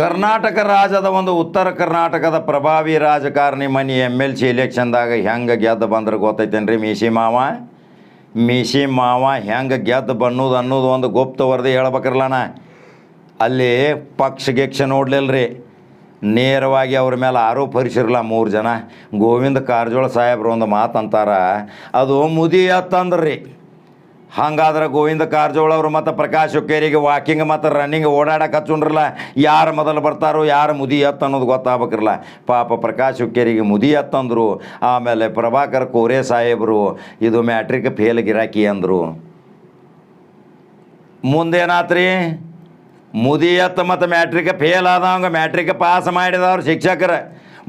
ಕರ್ನಾಟಕ ರಾಜ್ಯದ ಒಂದು ಉತ್ತರ ಕರ್ನಾಟಕದ ಪ್ರಭಾವಿ ರಾಜಕಾರಣಿ ಮನಿ ಎಂ ಎಲ್ ಸಿ ಎಲೆಕ್ಷನ್ದಾಗ ಹೆಂಗೆ ಗೆದ್ದು ಬಂದ್ರೆ ಗೊತ್ತೈತೇನ್ರಿ ಮೀಸಿ ಮಾವ? ಮೀಸಿ ಮಾವ ಹೆಂಗೆ ಗೆದ್ದು ಬನ್ನೋದು ಅನ್ನೋದು ಒಂದು ಗುಪ್ತ ವರದಿ ಹೇಳ್ಬೇಕ್ರಲ್ಲಣ ಅಲ್ಲಿ ಪಕ್ಷ ಗಿಕ್ಷ ರೀ ನೇರವಾಗಿ ಅವ್ರ ಮೇಲೆ ಆರೋಪ ಹರಿಸಿರಲ್ಲ ಮೂರು ಜನ. ಗೋವಿಂದ ಕಾರಜೋಳ ಸಾಹೇಬ್ರು ಒಂದು ಮಾತು ಅಂತಾರ ಅದು ಮುದಿ ಅತ್ತಂದ್ರಿ ಹಂಗಾದ್ರೆ ಗೋವಿಂದ ಕಾರಜೋಳ ಅವರು ಮತ್ತು ಪ್ರಕಾಶ್ ಹುಕ್ಕೇರಿಗೆ ವಾಕಿಂಗ್ ಮತ್ತು ರನ್ನಿಂಗ್ ಓಡಾಡಕ್ಕೆ ಹಚ್ಚುಂಡ್ರಲ್ಲ, ಯಾರು ಮೊದಲು ಬರ್ತಾರೋ, ಯಾರು ಮುದಿ ಎತ್ತ ಅನ್ನೋದು ಗೊತ್ತಾಗ್ಬೇಕ್ರಲ್ಲ ಪಾಪ ಪ್ರಕಾಶ್ ಹುಕ್ಕೇರಿಗೆ ಮುದಿ ಎತ್ತಂದರು ಆಮೇಲೆ ಪ್ರಭಾಕರ್ ಕೋರೆ ಸಾಹೇಬರು, ಇದು ಮ್ಯಾಟ್ರಿಕ್ ಫೇಲ್ ಗಿರಾಕಿ ಅಂದರು. ಮುಂದೇನಾತ್ರಿ? ಮುದಿಯತ್ ಮತ್ತು ಮ್ಯಾಟ್ರಿಕ್ ಫೇಲ್ ಆದವಂಗೆ ಮ್ಯಾಟ್ರಿಕ್ ಪಾಸ್ ಮಾಡಿದವ್ರು ಶಿಕ್ಷಕರ.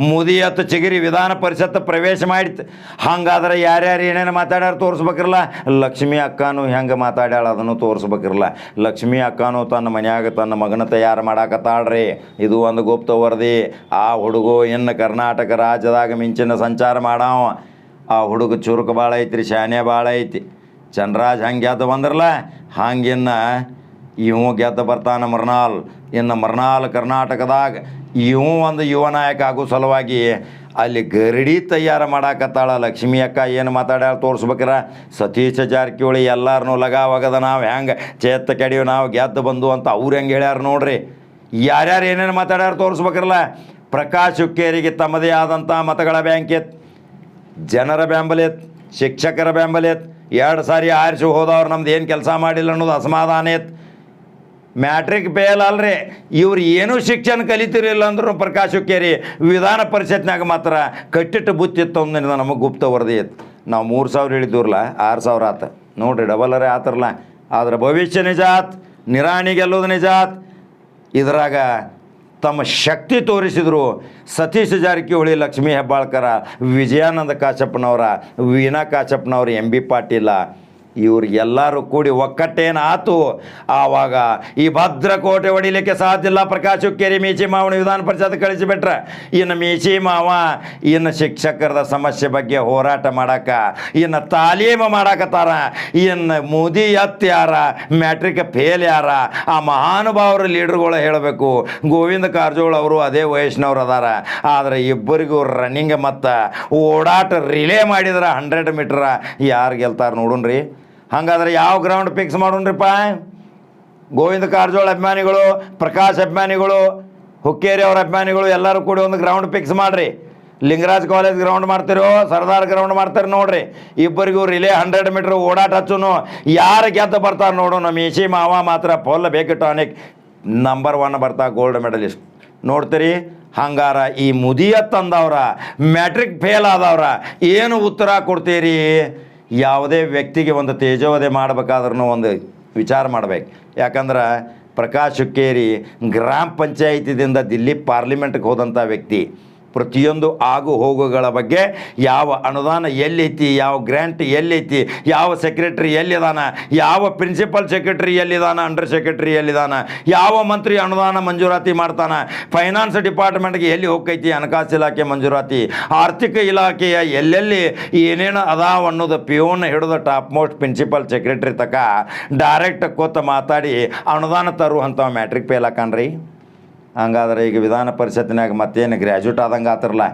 ಮುದಿಯತ್ ಚಿಗಿರಿ ವಿಧಾನ ಪರಿಷತ್ ಪ್ರವೇಶ ಮಾಡಿತ್ತು ಹಂಗಾದ್ರೆ ಯಾರ್ಯಾರು ಏನೇನು ಮಾತಾಡ್ಯಾರ ತೋರಿಸ್ಬೇಕಿರಲ್ಲ ಲಕ್ಷ್ಮಿ ಅಕ್ಕನೂ ಹೆಂಗೆ ಮಾತಾಡ್ಯಾಳ ಅದನ್ನು ತೋರಿಸ್ಬೇಕಿರಲ್ಲ ಲಕ್ಷ್ಮಿ ಅಕ್ಕನೂ ತನ್ನ ಮನ್ಯಾಗ ತನ್ನ ಮಗನ ತಯಾರು ಮಾಡಾಕತ್ತಾಳ್ರಿ. ಇದು ಒಂದು ಗುಪ್ತ ವರದಿ. ಆ ಹುಡುಗು ಇನ್ನು ಕರ್ನಾಟಕ ರಾಜ್ಯದಾಗ ಮಿಂಚಿನ ಸಂಚಾರ ಮಾಡಾವ. ಆ ಹುಡುಗ ಚುರುಕು ಭಾಳ ಐತ್ರಿ, ಶಾನೆ ಭಾಳ ಐತಿ. ಚಂದ್ರಾಜ್ ಹಂಗೆ ಅದು ಬಂದ್ರಲ್ಲ, ಹಂಗಿನ್ನ ಇವು ಗೆದ್ದು ಬರ್ತಾನೆ ಮರ್ನಾಲ್. ಇನ್ನು ಮರ್ನಾಲ್ ಕರ್ನಾಟಕದಾಗ ಇವು ಒಂದು ಯುವ ನಾಯಕ ಆಗೋ ಸಲುವಾಗಿ ಅಲ್ಲಿ ಗರಡಿ ತಯಾರು ಮಾಡಾಕತ್ತಾಳ. ಲಕ್ಷ್ಮಿ ಅಕ್ಕ ಏನು ಮಾತಾಡ್ಯಾಳ ತೋರಿಸ್ಬೇಕ್ರ? ಸತೀಶ ಜಾರಕಿಹೊಳಿ ಎಲ್ಲರನ್ನೂ ಲಗಾವಾಗದ ನಾವು ಹೆಂಗೆ? ಚೇತ್ತ ಕೆಡಿಯೋ ನಾವು ಗೆದ್ದು ಬಂದು ಅಂತ ಅವ್ರು ಹೆಂಗೆ ಹೇಳ್ಯಾರ ನೋಡ್ರಿ. ಯಾರ್ಯಾರು ಏನೇನು ಮಾತಾಡ್ಯಾರ ತೋರಿಸ್ಬೇಕ್ರಲ್ಲ? ಪ್ರಕಾಶ್ ಹುಕ್ಕೇರಿಗೆ ತಮ್ಮದೇ ಆದಂಥ ಮತಗಳ ಬ್ಯಾಂಕ್ ಜನರ ಬೆಂಬಲ ಇತ್ತು ಶಿಕ್ಷಕರ ಬೆಂಬಲ ಎರಡು ಸಾರಿ ಆರಿಸಿ ಹೋದವ್ರು ನಮ್ದು ಏನು ಕೆಲಸ ಮಾಡಿಲ್ಲ ಅನ್ನೋದು ಅಸಮಾಧಾನ ಎತ್ ಮ್ಯಾಟ್ರಿಕ್ ಫೇಲ್ ಅಲ್ರಿ. ಇವ್ರು ಏನೂ ಶಿಕ್ಷಣ ಕಲಿತಿರಲಿಲ್ಲ ಅಂದ್ರೂ ಪ್ರಕಾಶ್ ಹುಕ್ಕೇರಿ ವಿಧಾನ ಪರಿಷತ್ನಾಗ ಮಾತ್ರ ಕಟ್ಟಿಟ್ಟು ಬುತ್ತಿತ್ತು ಅಂದ ನಮಗೆ ಗುಪ್ತ ವರದಿ ಇತ್ತು. ನಾವು ಮೂರು ಸಾವಿರ ಹೇಳಿದ್ದೀವ್ರಲ್ಲ ಆರು ಸಾವಿರ ಆತ. ನೋಡ್ರಿ ಡಬಲರೇ ಆತರಲ್ಲ ಆದ್ರೆ ಭವಿಷ್ಯ ನಿಜಾತ್ ನಿರಾಣಿ ಗೆಲ್ಲೋದು ನಿಜಾತ್ ಇದ್ರಾಗ ತಮ್ಮ ಶಕ್ತಿ ತೋರಿಸಿದ್ರು ಸತೀಶ್ ಜಾರಕಿಹೊಳಿ, ಲಕ್ಷ್ಮೀ ಹೆಬ್ಬಾಳ್ಕರ, ವಿಜಯಾನಂದ ಕಾಶಪ್ಪನವರ, ವೀಣಾ ಕಾಶಪ್ಪನವ್ರ, ಎಂ ಬಿ ಪಾಟೀಲ ಇವ್ರು ಎಲ್ಲರೂ ಕೂಡಿ ಒಕ್ಕಟ್ಟೇನಾತು? ಆವಾಗ ಈ ಭದ್ರಕೋಟೆ ಹೊಡಿಲಿಕ್ಕೆ ಸಾಧ್ಯ ಇಲ್ಲ. ಪ್ರಕಾಶ್ ಹುಕ್ಕೇರಿ, ಮೀಚಿ ಮಾವನ ವಿಧಾನ ಪರಿಷತ್ ಕಳಿಸಿಬಿಟ್ರೆ ಇನ್ನು ಮೀಚಿ ಮಾವ, ಇನ್ನು ಶಿಕ್ಷಕರದ ಸಮಸ್ಯೆ ಬಗ್ಗೆ ಹೋರಾಟ ಮಾಡಾಕ, ಇನ್ನು ತಾಲೀಮು ಮಾಡಾಕತ್ತಾರ. ಇನ್ನು ಮೋದಿ ಎತ್ ಯಾರ, ಮ್ಯಾಟ್ರಿಕ್ ಫೇಲ್ ಯಾರ, ಆ ಮಹಾನುಭಾವರು ಲೀಡರ್ಗಳು ಹೇಳಬೇಕು. ಗೋವಿಂದ ಕಾರಜೋಳ ಅವರು ಅದೇ ವಯಸ್ಸಿನವ್ರು ಅದಾರ. ಆದರೆ ಇಬ್ಬರಿಗೂ ರನ್ನಿಂಗ್ ಮತ್ತು ಓಡಾಟ ರಿಲೇ ಮಾಡಿದ್ರೆ ಹಂಡ್ರೆಡ್ ಮೀಟ್ರ ಯಾರು ಗೆಲ್ತಾರೆ ನೋಡುನ್ರಿ. ಹಂಗಾದ್ರೆ ಯಾವ ಗ್ರೌಂಡ್ ಫಿಕ್ಸ್ ಮಾಡೋಣ್ರಿಪ್ಪ? ಗೋವಿಂದ ಕಾರಜೋಳ ಅಭಿಮಾನಿಗಳು, ಪ್ರಕಾಶ್ ಅಭಿಮಾನಿಗಳು, ಹುಕ್ಕೇರಿ ಅವ್ರ ಅಭಿಮಾನಿಗಳು ಎಲ್ಲರೂ ಕೂಡಿ ಒಂದು ಗ್ರೌಂಡ್ ಫಿಕ್ಸ್ ಮಾಡಿರಿ. ಲಿಂಗರಾಜ್ ಕಾಲೇಜ್ ಗ್ರೌಂಡ್ ಮಾಡ್ತಿರೋ, ಸರ್ದಾರ್ ಗ್ರೌಂಡ್ ಮಾಡ್ತಾರೆ ನೋಡ್ರಿ. ಇಬ್ಬರಿಗೂ ರಿಲೇ ಹಂಡ್ರೆಡ್ ಮೀಟ್ರ್ ಓಡಾಟ ಹಚ್ಚುನು. ಯಾರು ಗೆದ್ದು ಬರ್ತಾರೆ ನೋಡು ನಮ್ಮ ಈಶಿ ಮಾವ ಮಾತ್ರ ಫುಲ್ ಬೇಕು ಟಾನಿಕ್ ನಂಬರ್ ಒನ್ ಬರ್ತಾ ಗೋಲ್ಡ್ ಮೆಡಲಿಸ್ಟ್ ನೋಡ್ತೀರಿ, ಹಂಗಾರ ಈ ಮುದಿಯ ತಂದವ್ರ ಮ್ಯಾಟ್ರಿಕ್ ಫೇಲ್ ಆದವ್ರ, ಏನು ಉತ್ತರ ಕೊಡ್ತೀರಿ? ಯಾವುದೇ ವ್ಯಕ್ತಿಗೆ ಒಂದು ತೇಜೋವಧೆ ಮಾಡ್ಬೇಕಾದ್ರೂ ಒಂದು ವಿಚಾರ ಮಾಡ್ಬೇಕು. ಯಾಕಂದ್ರೆ ಪ್ರಕಾಶ್ ಹುಕ್ಕೇರಿ ಗ್ರಾಮ ಪಂಚಾಯಿತಿದಿಂದ ದಿಲ್ಲಿ ಪಾರ್ಲಿಮೆಂಟ್ಗೆ ಹೋದಂಥ ವ್ಯಕ್ತಿ. ಪ್ರತಿಯೊಂದು ಆಗು ಹೋಗುಗಳ ಬಗ್ಗೆ ಯಾವ ಅನುದಾನ ಎಲ್ಲೈತಿ, ಯಾವ ಗ್ರ್ಯಾಂಟ್ ಎಲ್ಲೈತಿ, ಯಾವ ಸೆಕ್ರೆಟ್ರಿ ಎಲ್ಲಿದಾನ, ಯಾವ ಪ್ರಿನ್ಸಿಪಲ್ ಸೆಕ್ರೆಟ್ರಿ ಎಲ್ಲಿದಾನ ಅಂಡರ್ ಸೆಕ್ರೆಟ್ರಿ ಎಲ್ಲಿದಾನ, ಯಾವ ಮಂತ್ರಿ ಅನುದಾನ ಮಂಜೂರಾತಿ ಮಾಡ್ತಾನೆ ಫೈನಾನ್ಸ್ ಡಿಪಾರ್ಟ್ಮೆಂಟ್ಗೆ ಎಲ್ಲಿ ಹೋಗ್ತೈತಿ ಹಣಕಾಸು ಇಲಾಖೆ ಮಂಜೂರಾತಿ, ಆರ್ಥಿಕ ಇಲಾಖೆಯ ಎಲ್ಲೆಲ್ಲಿ ಏನೇನು ಅದಾವ ಅನ್ನೋದು ಪಿಯೋನ ಹಿಡಿದ ಟಾಪ್ ಮೋಸ್ಟ್ ಪ್ರಿನ್ಸಿಪಲ್ ಸೆಕ್ರೆಟ್ರಿ ತಕ ಡೈರೆಕ್ಟ್ ಕೂತ ಮಾತಾಡಿ ಅನುದಾನ ತರುವಂಥ ಮ್ಯಾಟ್ರಿಕ್ ಪೇಲಾಕನ್ರಿ ಹಂಗಾದ್ರೆ ಈಗ ವಿಧಾನ ಪರಿಷತ್ತಿನಾಗ ಮತ್ತೇನು ಗ್ರ್ಯಾಜುಯೇಟ್ ಆದಂಗೆ ಆತಿರಲ್ಲ,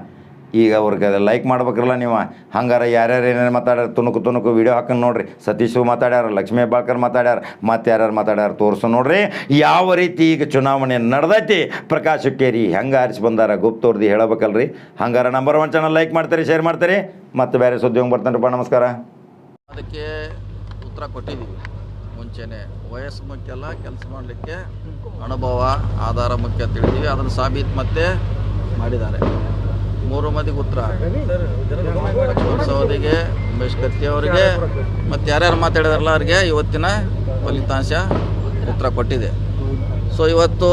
ಈಗ ಅವ್ರಿಗೆ ಲೈಕ್ ಮಾಡ್ಬೇಕ್ರಲ್ಲ ನೀವು. ಹಂಗಾರೆ ಯಾರ್ಯಾರು ಏನೇನು ಮಾತಾಡ್ಯಾರ, ತುಣುಕು ತುಣುಕು ವಿಡಿಯೋ ಹಾಕೊಂಡು ನೋಡ್ರಿ. ಸತೀಶು ಮಾತಾಡ್ಯಾರ, ಲಕ್ಷ್ಮೀ ಬಾಳ್ಕರ್ ಮಾತಾಡ್ಯಾರ, ಮತ್ತು ಯಾರ್ಯಾರು ಮಾತಾಡ್ಯಾರ ತೋರಿಸು ನೋಡ್ರಿ. ಯಾವ ರೀತಿ ಈಗ ಚುನಾವಣೆ ನಡೆದೈತಿ, ಪ್ರಕಾಶ್ ಹುಕ್ಕೇರಿ ಹೆಂಗೆ ಆರಿಸಿ ಬಂದಾರ ಗುಪ್ತವ್ರದ್ದು ಹೇಳಬೇಕಲ್ರಿ. ಹಂಗಾರೆ ನಂಬರ್ ಒನ್ ಚಾನಲ್ ಲೈಕ್ ಮಾಡ್ತೀರಿ ಶೇರ್ ಮಾಡ್ತೀರಿ. ಮತ್ತು ಬೇರೆ ಸುದ್ದಿ ಬರ್ತಾನೆ ನಮಸ್ಕಾರ. ಅದಕ್ಕೆ ಉತ್ತರ ಕೊಟ್ಟಿದ್ದೀವಿ ಮುಂಚೆನೆ ವಯಸ್ಸು ಮುಖ್ಯ ಅಲ್ಲ, ಕೆಲಸ ಮಾಡಲಿಕ್ಕೆ ಅನುಭವ, ಆಧಾರ ಮುಖ್ಯ ತಿಳಿದೀವಿ ಅದನ್ನು ಸಾಬೀತು ಮತ್ತೆ ಮಾಡಿದ್ದಾರೆ. ಮೂರು ಮಂದಿಗೆ ಉತ್ತರ. ಸವದಿಗೆ ಉಮೇಶ್ ಕತ್ತಿ ಅವರಿಗೆ, ಮತ್ತು ಯಾರ್ಯಾರು ಮಾತಾಡಿದಾರಲ್ಲ ಅವ್ರಿಗೆ ಇವತ್ತಿನ ಫಲಿತಾಂಶ ಉತ್ತರ ಕೊಟ್ಟಿದೆ. ಸೊ ಇವತ್ತು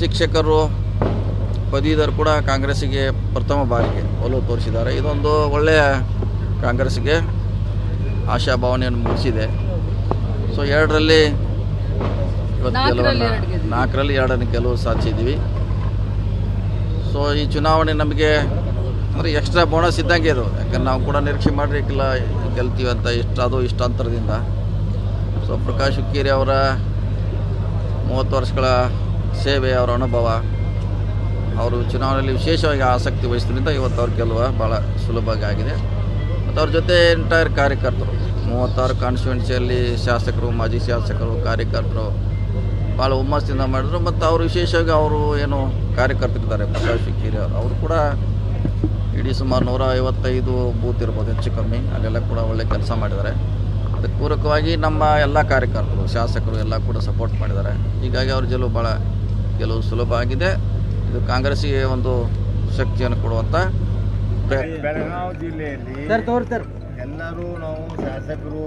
ಶಿಕ್ಷಕರು, ಪದವೀಧರು ಕೂಡ ಕಾಂಗ್ರೆಸ್ಸಿಗೆ ಪ್ರಥಮ ಬಾರಿಗೆ ಒಲವು ತೋರಿಸಿದ್ದಾರೆ. ಇದೊಂದು ಒಳ್ಳೆಯ ಕಾಂಗ್ರೆಸ್ಗೆ ಆಶಾಭಾವನೆಯನ್ನು ಮೂಡಿಸಿದೆ. ಸೊ ಎರಡರಲ್ಲಿ ಇವತ್ತು ಗೆಲುವನ್ನು ನಾಲ್ಕರಲ್ಲಿ ಎರಡನ್ನು ಗೆಲುವು ಸಾಧಿಸಿದ್ದೀವಿ. ಸೊ ಈ ಚುನಾವಣೆ ನಮಗೆ ಅಂದರೆ ಎಕ್ಸ್ಟ್ರಾ ಬೋನಸ್ ಇದ್ದಂಗೆ ಇದು ಯಾಕಂದ್ರೆ ನಾವು ಕೂಡ ನಿರೀಕ್ಷೆ ಮಾಡಿರಲಿಕ್ಕಿಲ್ಲ ಗೆಲ್ತೀವಿ ಅಂತ ಇಷ್ಟು ಅದು ಇಷ್ಟಾಂತರದಿಂದ. ಸೊ ಪ್ರಕಾಶ್ ಹುಕ್ಕೇರಿ ಅವರ ಮೂವತ್ತು ವರ್ಷಗಳ ಸೇವೆ ಅವರ ಅನುಭವ ಅವರು ಚುನಾವಣೆಯಲ್ಲಿ ವಿಶೇಷವಾಗಿ ಆಸಕ್ತಿ ವಹಿಸಿದ್ರಿಂದ ಇವತ್ತು ಅವ್ರ ಗೆಲುವ ಭಾಳ ಸುಲಭವಾಗಿ ಆಗಿದೆ. ಮತ್ತು ಅವ್ರ ಜೊತೆ ಎಂಟೈರ್ ಕಾರ್ಯಕರ್ತರು. ಮೂವತ್ತಾರು ಕಾನ್ಸ್ಟಿಟ್ಯೂನ್ಸಿಯಲ್ಲಿ ಶಾಸಕರು ಮಾಜಿ ಶಾಸಕರು ಕಾರ್ಯಕರ್ತರು ಭಾಳ ಹುಮ್ಮಸ್ಸಿಂದ ಮಾಡಿದ್ರು. ಮತ್ತು ಅವರು ವಿಶೇಷವಾಗಿ ಅವರು ಏನು ಕಾರ್ಯಕರ್ತರಿದ್ದಾರೆ ಪ್ರಕಾಶ್ ಕಿರಿ ಅವರು. ಅವರು ಕೂಡ ಇಡೀ ಸುಮಾರು ನೂರ ಐವತ್ತೈದು ಬೂತ್ ಇರ್ಬೋದು ಹೆಚ್ಚು ಕಮ್ಮಿ. ಅಲ್ಲೆಲ್ಲ ಕೂಡ ಒಳ್ಳೆ ಕೆಲಸ ಮಾಡಿದ್ದಾರೆ. ಅದಕ್ಕೆ ಪೂರಕವಾಗಿ ನಮ್ಮ ಎಲ್ಲ ಕಾರ್ಯಕರ್ತರು ಶಾಸಕರು ಎಲ್ಲ ಕೂಡ ಸಪೋರ್ಟ್ ಮಾಡಿದ್ದಾರೆ. ಹೀಗಾಗಿ ಅವ್ರ ಗೆಲುವು ಭಾಳ ಗೆಲುವು ಸುಲಭ ಆಗಿದೆ. ಇದು ಕಾಂಗ್ರೆಸ್ಸಿಗೆ ಒಂದು ಶಕ್ತಿಯನ್ನು ಕೊಡುವಂಥ ಪ್ರಯತ್ನ. ಬೆಳಗಾವಿ ಜಿಲ್ಲೆಯಲ್ಲಿ ಎಲ್ಲರೂ ನಾವು ಶಾಸಕರು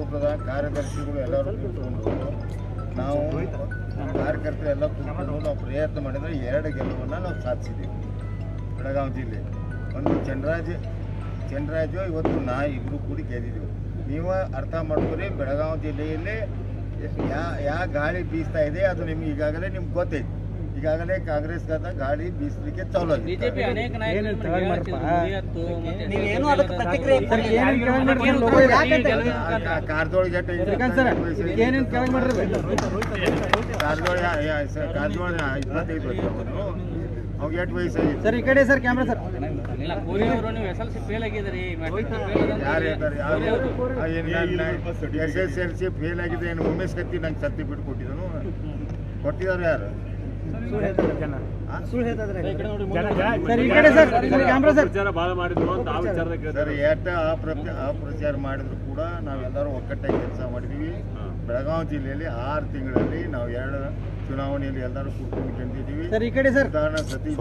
ಕಾರ್ಯದರ್ಶಿಗಳು ಎಲ್ಲರೂ ಕೂತ್ಕೊಂಡು ನಾವು ಕಾರ್ಯಕರ್ತರು ಎಲ್ಲ ಕೂತ್ಕೊಂಡು ನಾವು ಪ್ರಯತ್ನ ಮಾಡಿದರೆ ಎರಡು ಗೆಲುವನ್ನು ನಾವು ಸಾಧಿಸಿದ್ದೀವಿ. ಬೆಳಗಾವಿ ಜಿಲ್ಲೆ. ಒಂದು ಚಂದ್ರಾಜ್ ಚಂದ್ರರಾಜು ಇವತ್ತು ನಾ ಇಬ್ಬರು ಕೂಡಿ ಗೆದ್ದಿದ್ದೆವು. ನೀವು ಅರ್ಥ ಮಾಡ್ಕೊರಿ, ಬೆಳಗಾವಿ ಜಿಲ್ಲೆಯಲ್ಲಿ ಯಾ ಯಾ ಗಾಳಿ ಬೀಸ್ತಾ ಇದೆ, ಅದು ನಿಮ್ಗೆ ಈಗಾಗಲೇ ನಿಮ್ಗೆ ಗೊತ್ತೈತಿ. ಈಗಾಗಲೇ ಕಾಂಗ್ರೆಸ್ ಗಾಳಿ ಬೀಸಲಿಕ್ಕೆ ಚಾಲು ಆಗಿದೆ. ಕಾರ್ದೊಳಗೆ ಕಾರ್ದೊಳಗೆ ಇಪ್ಪತ್ತೈದು ವರ್ಷ ಅವನು. ಎಷ್ಟು ವಯಸ್ಸಾಗಿತ್ತು ಸರ್ ಈ ಕಡೆ ಸರ್ ಕ್ಯಾಮ್ರಾ ಸರ್. ಯಾರು ಹೇಳ್ತಾರೆ? ಯಾರು? S S L C fail ಆಗಿದೆ ಏನು ಉಮೇಶ್ ಕತ್ತಿ ನಂಗೆ ಸರ್ಟಿಫಿಕೇಟ್ ಕೊಟ್ಟಿದ್ದನು? ಕೊಟ್ಟಿದ್ದಾರೆ ಯಾರು? ಸರ್ ಈ ಕಡೆ sir sir camera sir. Sir ಎಟ್ಟ ಅಪ್ರಚ ಅಪ್ರಚಾರ ಮಾಡಿದ್ರು ಕೂಡ ನಾವೆಲ್ಲರೂ ಒಕ್ಕಟ್ಟಾಗಿ ಕೆಲಸ ಮಾಡಿದೀವಿ. ಬೆಳಗಾವಿ ಜಿಲ್ಲೆಯಲ್ಲಿ ಆರು ತಿಂಗಳಲ್ಲಿ ನಾವು ಎರಡು ಚುನಾವಣೆಯಲ್ಲಿ ಎಲ್ಲರೂ ಕೂತ್ಕೊಂಡು ಗೆದ್ದಿದ್ದೀವಿ ಸರ್ ಈ ಕಡೆ ಸರ್. ಉದಾಹರಣೆ ಸತೀಶ್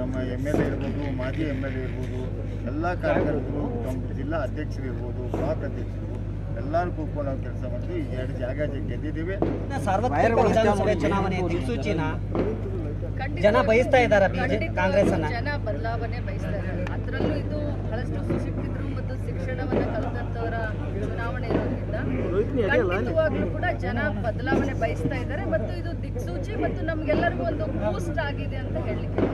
ನಮ್ಮ ಎಂ ಎಲ್ ಎ ಇರ್ಬೋದು ಮಾಜಿ ಎಂ ಎಲ್ ಎ ಇರ್ಬೋದು ಎಲ್ಲ ಕಾರ್ಯಕರ್ತರು ನಮ್ಮ ಜಿಲ್ಲಾ ಅಧ್ಯಕ್ಷರು ಇರ್ಬೋದು ಬ್ಲಾಕ್ ಅಧ್ಯಕ್ಷರು ಎಲ್ಲರೂ ಕೂತ್ಕೊಂಡು ನಾವು ಕೆಲಸ ಮಾಡ್ತೀವಿ. ಈ ಎರಡು ಜಾಗ ಗೆದ್ದಿದ್ದೀವಿ. ಸಾರ್ವತ್ರಿಕ ವಿಧಾನಸಭೆ ಚುನಾವಣೆ ದಿಕ್ಸೂಚಿನ ಜನ ಬಯಸ್ತಾ ಇದ್ದಾರೆ ಬಿಜೆಪಿ ಕಾಂಗ್ರೆಸ್ ಅನ್ನ ಜನ ಬದಲಾವಣೆ ಬಯಸ್ತಾ ಇದ್ದಾರೆ. ಅದರಲ್ಲೂ ಇದು ಬಹಳಷ್ಟು ಸುಶಿಕ್ಷಿತರು ಮತ್ತು ಶಿಕ್ಷಣವನ್ನ ಕಲಿತಂತವರ ಚುನಾವಣೆ ಇರೋದ್ರಿಂದ ಖಂಡಿತವಾಗ್ಲೂ ಕೂಡ ಜನ ಬದಲಾವಣೆ ಬಯಸ್ತಾ ಇದ್ದಾರೆ. ಮತ್ತು ಇದು ದಿಕ್ಸೂಚಿ ಮತ್ತು ನಮ್ಗೆಲ್ಲರಿಗೂ ಒಂದು ಬೂಸ್ಟ್ ಆಗಿದೆ ಅಂತ ಹೇಳಲಿಕ್ಕೆ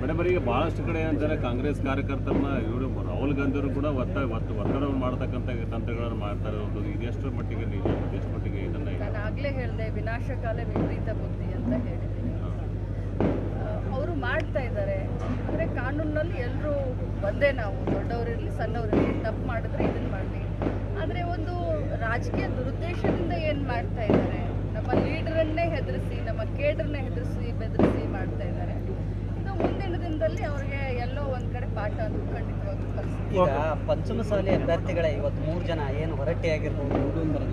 ಮೇಡಮ್ ಈಗ ಬಹಳಷ್ಟು ಕಡೆ ಅಂತಾರೆ. ಕಾಂಗ್ರೆಸ್ ಕಾರ್ಯಕರ್ತರನ್ನ ಇವರು ರಾಹುಲ್ ಗಾಂಧಿಯವರು ಕೂಡ ಒತ್ತ ಒತ್ತು ಒತ್ತಡವನ್ನು ಮಾಡ್ತಕ್ಕಂಥ ತಂತ್ರಗಳನ್ನು ಮಾಡ್ತಾರೆ ಇರೋದು ಇದೆಷ್ಟು ಮಟ್ಟಿಗೆ ನಿಜ ಎಷ್ಟು ಮಟ್ಟಿಗೆ ಇದನ್ನ ನಾನು ಆಗ್ಲೇ ಹೇಳಿದೆ ವಿನಾಶಕಾಲ ವಿಪರೀತ ಬುದ್ಧಿ ಅಂತ ಹೇಳಿದ್ದೀನಿ. ಅವರು ಮಾಡ್ತಾ ಇದ್ದಾರೆ. ಅಂದರೆ ಕಾನೂನಲ್ಲಿ ಎಲ್ಲರೂ ಒಂದೇ ನಾವು ದೊಡ್ಡವರಿರಲಿ ಸಣ್ಣವರಿರಲಿ ತಪ್ಪು ಮಾಡಿದ್ರೆ ಇದನ್ನು ಮಾಡಲಿ. ಆದರೆ ಒಂದು ರಾಜಕೀಯ ದುರುದ್ದೇಶದಿಂದ ಏನು ಮಾಡ್ತಾ ಇದ್ದಾರೆ? ನಮ್ಮ ಲೀಡರನ್ನೇ ಹೆದರಿಸಿ ನಮ್ಮ ಕೇಡರ್ನೇ ಹೆದರಿಸಿ ಬೆದರಿಸಿ ಮಾಡ್ತಾ ಇದ್ದಾರೆ. ಇದು ಮುಂದಿನ ದಿನದಲ್ಲಿ ಅವರಿಗೆ ಎಲ್ಲೋ ಒಂದ್ ಕಡೆ ಪಾಠ ಅಂತ ಖಂಡಿತವಾಗ್ಲೂ ಕಲಿಸ್ತೀವಿ. ಈಗ ಪಂಚಮಸಾಲಿ ಅಭ್ಯರ್ಥಿಗಳ ಇವತ್ತು ಮೂರು ಜನ ಏನು ಹೊರಟ್ಟಿ ಆಗಿರ್ಬೋದು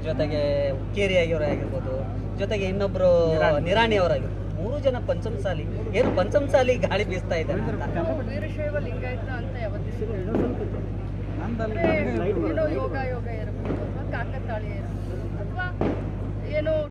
ಜೊತೆಗೆ ಹುಕ್ಕೇರಿ ಆಗಿರೋ ಆಗಿರ್ಬೋದು ಜೊತೆಗೆ ಇನ್ನೊಬ್ರು ನಿರಾಣಿ. ಅವರಾಗಿರ್ಬೋದು. ಮೂರು ಜನ ಪಂಚಮಸಾಲಿ ಏನು ಪಂಚಮಸಾಲಿ ಗಾಳಿ ಬೀಸ್ತಾ ಇದ್ದಾರೆ ನಾವು ವೀರಶೈವ ಲಿಂಗಾಯತ ಅಂತ ಯಾವತ್ತಿಗೂ ಯೋಗ ಯೋಗ ಇರಬಹುದು ಅಥವಾ ಕಾಕತಾಳಿ ಇರಬಹುದು ಅಥವಾ ಏನೋ